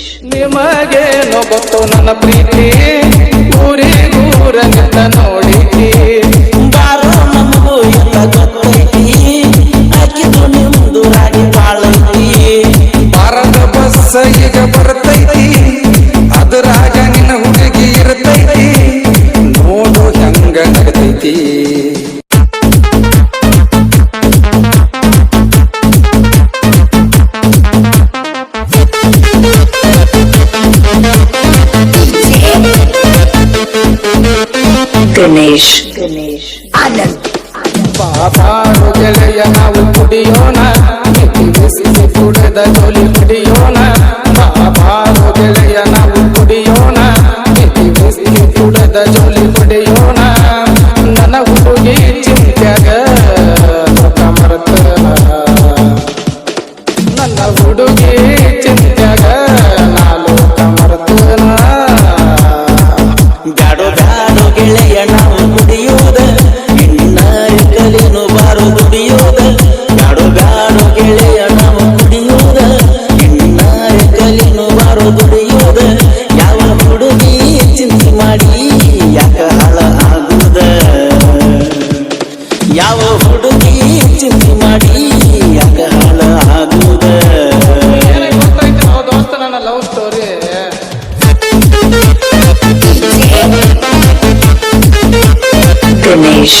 ಗಣೇಶ್ ನಿಮಗೆ ಗೊತ್ತು ನನ್ನ ಪ್ರೀತಿ? ಊರಿ ನೋಡಿತಿ ಬಾರೋ ನಮಗೂ ಎಲ್ಲ ಗೊತ್ತೈತಿ? ಆಕಿದು ನಿಮ್ದು ರಾಗಿ ಬಾಳೈತಿ. ಭಾರತ ಬಸ್ ಈಗ ಬರ್ತೈತಿ. ಅದರಾಗ ನಿನ್ನ ಹುಡುಗಿ ಇರ್ತೈತಿ. ನೋಡು ಹೆಂಗ ನಗತೈತಿ ಗಣೇಶ್. ಗಣೇಶ್ ಆನಂದ್ ಗೆಳೆಯ ನಾವು ಕುಡಿಯೋಣ. ಕುಡಿದ ಜೋಲಿ ಕುಡಿಯೋಣ ಗೆಳೆಯ ನಾವು ಕುಡಿಯೋಣ ಕುಡಿದ ಜೋಲಿ ಕುಡಿಯೋಣ ಗಣೇಶ್.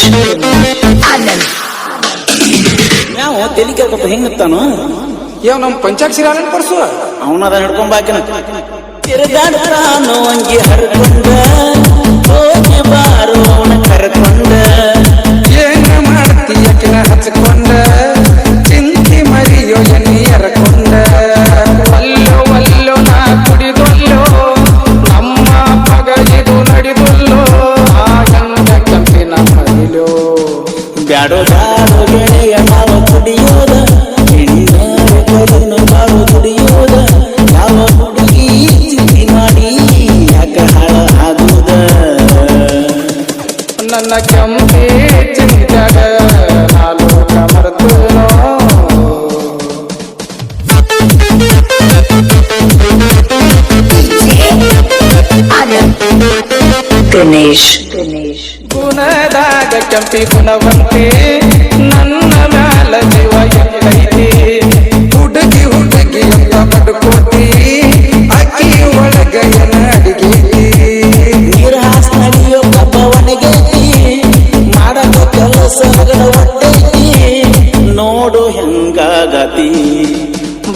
ನಾವು ತೆಲಿ ಕೇಳ್ಕೊತ ಹೆಂಗತ್ತಾನು ಯಾವ ನಮ್ಮ ಪಂಚಾಕ್ಷರಿ ಆನಂದ್ ಪರ್ಸು? ಅವನದ ಹಿಡ್ಕೊಂಬಾಕಿನ ತಿರುಗಾಡ್ತಾನೋ ಅಂಗಿ ಹರ್ಕೊಂಡ. ಹೋಗಿ ಬಾರು ಕೆಂಪಿ ಚಿಂತ್ಯಾಗ ನಾ ಲೋಕ ಮರೆತನೋ? ಆನಂದ್ ಗಣೇಶ್. ಗುಣದಾಗ ಕೆಂಪಿ ಗುಣವಂತೆ ನನ್ನ ಮ್ಯಾಲ ಜೀವ ಎತ್ತೈತಿ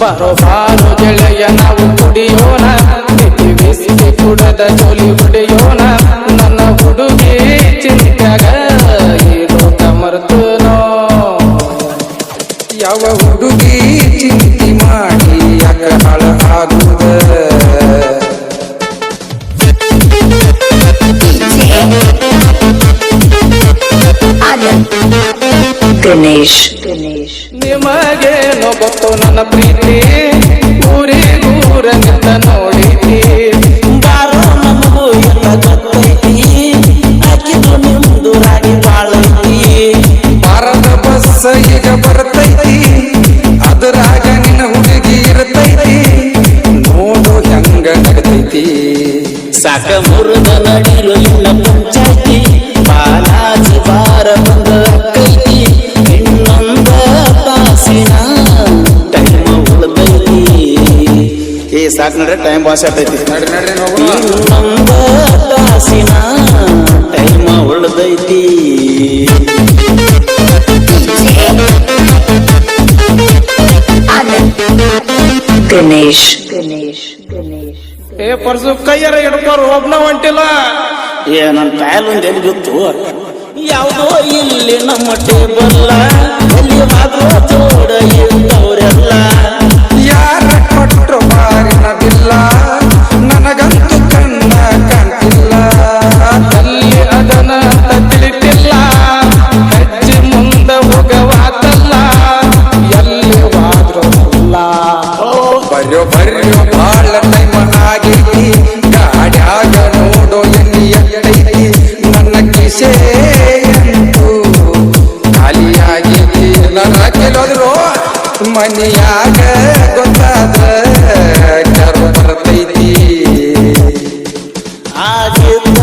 ಬರೋ ಬಾರೋ ಗೆಳೆಯ ನಾವು ಕುಡಿಯೋಣ. ಬಿಸಿ ಬಿಸಿ ಕುಡದ ಜೋಲಿ ಹೊಡೆಯೋಣ. ನನ್ನ ಹುಡುಗಿ ಚಿಂತ್ಯಾಗ ಈ ಲೋಕ ಮರ್ತನೋ ಯಾವ ಹುಡುಗಿ ಚಿಂತಿ ಮಾಡಿ ಯಾಕ ಹಾಳ ಆಗುದ ಆನಂದ್ ಗಣೇಶ್. ಗಣೇಶ್ ನಿಮಗೆ ಗೊತ್ತು ನನ್ನ ಪ್ರೀತಿ. ಊರಿ ನೋಡಿತಿ ಬಾರೋ ನಮಗೂ ಎಲ್ಲ ಗೊತ್ತೈತಿ. ಆಕಿದು ನಿಮ್ದು ರಾಗಿ ಬಾಳೈತಿ. ಭಾರತ ಬಸ್ ಈಗ ಬರ್ತೈತಿ. ಅದರಾಗ ನಿನ್ನ ಹುಡುಗಿ ಇರ್ತೈತಿ. ನೋಡು ಹೆಂಗ ಸಾಕ ಮುರುದ ನಡಿಲು ಇನ್ನ ಪಂಚಾಯ್ತಿ. ಬಾಲಾಜಿ ಬಾರ ಬಂದ ಸಾಕ್ ನೋಡ್ರಿ ಟೈಮ್ ಪಾಸ್ ಆಗ್ತೈತಿ ಟೈಮ್ ಉಳ್ದೈತಿ ಗಣೇಶ್ ಗಣೇಶ್ ಗಣೇಶ್. ಏ ಪರ್ಸು ಕೈಯರ ಹಿಡ್ಕೋರು ಒಬ್ನ ಹೊಂಟಿಲ್ಲ ಏ ನನ್ನ ಕಾಯಲ್ ಒಂದ್ ಎಲ್ಲಿ ಬಿತ್ತು ಯಾವುದೋ ಇಲ್ಲಿ ನಮ್ಮ ಟೇಬಲ್ಲ ಅಲ್ಲ ಬರ್ಯೋ ಬರ್ಯೋ ಬಾಳ ಟೈಮನಾಗೈತಿ ಗಾಡ್ಯಾಗ ನೋಡೋ ಎಲ್ಲಿ ಎಡೈತಿ ನನ್ನ ಕಿಸೆ ಖಾಲಿಯಾಗೈತಿ ನನ್ನ ಕೆಲೋದ್ರು ಮನೆಯಾಗ ಗೊತ್ತಾದ ಕೆರ ಬರ್ತೈತಿ. ಆಗಿದ್ದ